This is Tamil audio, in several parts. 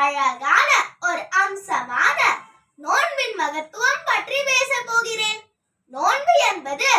அழகான ஒரு அம்சமான நோன்பின் மகத்துவம் பற்றி பேச போகிறேன். நோன்பு என்பது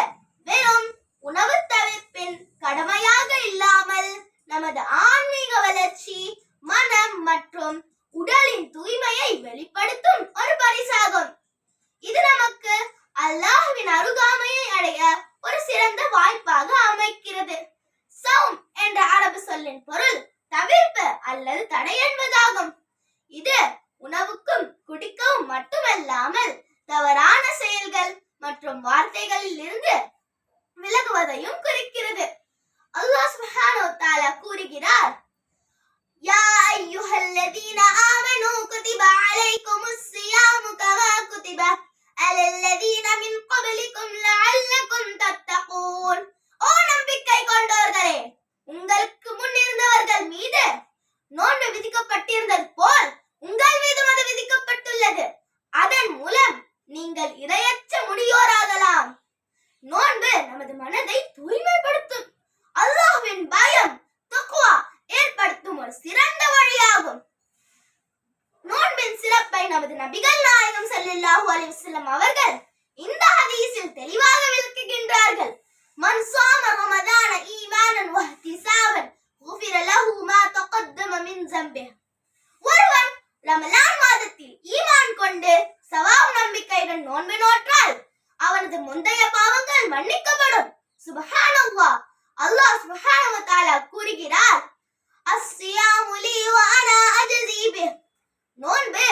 இது உணவுக்கும் குடிக்கவும் மட்டுமல்லாமல் தவறான செயல்கள் மற்றும் வார்த்தைகளில் இருந்து விலகுவதையும் குறிக்கிறது. அல்லாஹ் சுப்ஹானஹு வ தஆலா கூறுகிறார் யா அய்யுஹல்லதீன ஆமனூ குதிப அலைக்குமுஸ் சியாமு கமா குதிப அலல்லதீன மின் கப்லிக்கும் லஅல்லக்கும் தத்தகூன் நமது நபிகள் நாயகம் சல்லல்லாஹு அலைஹி வஸல்லம் அவர்கள் இந்த ஹதீஸில் தெளிவாக விளக்குகின்றார்கள். மன் சாம ரமதான ஈமானன் வஹ்திசாவன் குஃபிர லஹு மா தகத்தம மின் ஜம்பிஹ ஒருவன் ரமலான் மாதத்தில் ஈமான் கொண்டு சவாப் நம்பிக்கையுடன் நோன்பு நோற்றால் அவனது முந்தைய பாவங்கள் மன்னிக்கப்படும். சுபஹானல்லாஹ். அல்லாஹ் சுபஹானஹு வ கூறுகிறார் அஸ்ஸியாமு லீ வ அனா அஜஸீ பிஹ். நோன்பு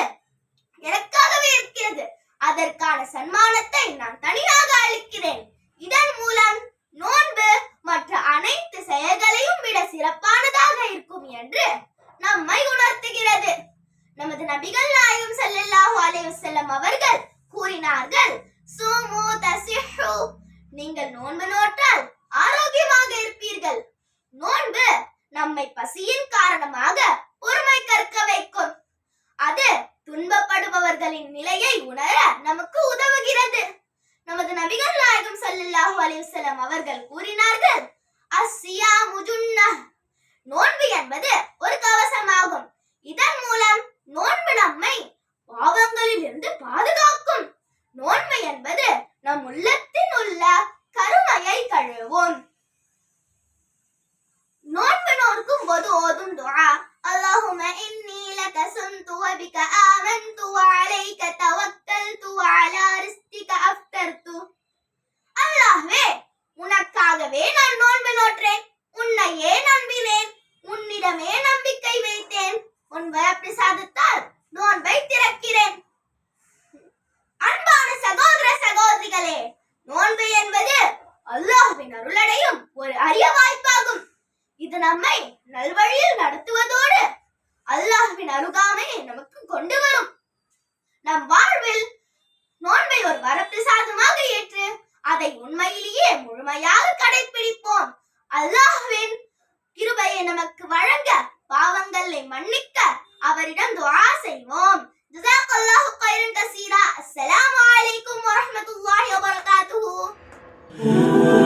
அதற்கான சன்மானத்தை நான் தனியாக அளிக்கிறேன். இதன் மூலம் நோன்பு மற்ற அனைத்து செயல்களையும் விட சிறப்பானதாக இருக்கும் என்று நம்மை உணர்த்துகிறது. நமது நபிகள் நாயகம் செல்லல்லாஹு அலைஹி வஸல்லம் அவர்கள் கூறினார்கள் சூமு தசிஹு. நீங்கள் நோன்பு நோட்டால் ஆரோக்கியமாக இருப்பீர்கள். நோன்பு நம்மை பசியின் காரணமாக நிலையை உணர நமக்கு உதவுகிறது. நமது நபிகள் நாயகம் ஸல்லல்லாஹு அலைஹி அவர்கள் கூறினார்கள் அஸ்ஸியாமு முஜு நண்பர்களே நோன்பு என்பது அல்லாஹ்வின் அருளடையும் ஒரு அரிய வாய்ப்பாகும். இது நம்மை நல்வழியில் நடத்துவதோடு அல்லாஹ்வின் அருகாமையை நமக்கு கொண்டு வரும். நம் வாழ்வில் நோன்பை ஒரு வரப்பிரசாதமாக ஏற்று அதை உண்மையிலேயே முழுமையாக கடைபிடிப்போம் அல்லாஹ்வின் கிருபையை நமக்கு வழங்க பாவங்களை மன்னிக்க Ooh.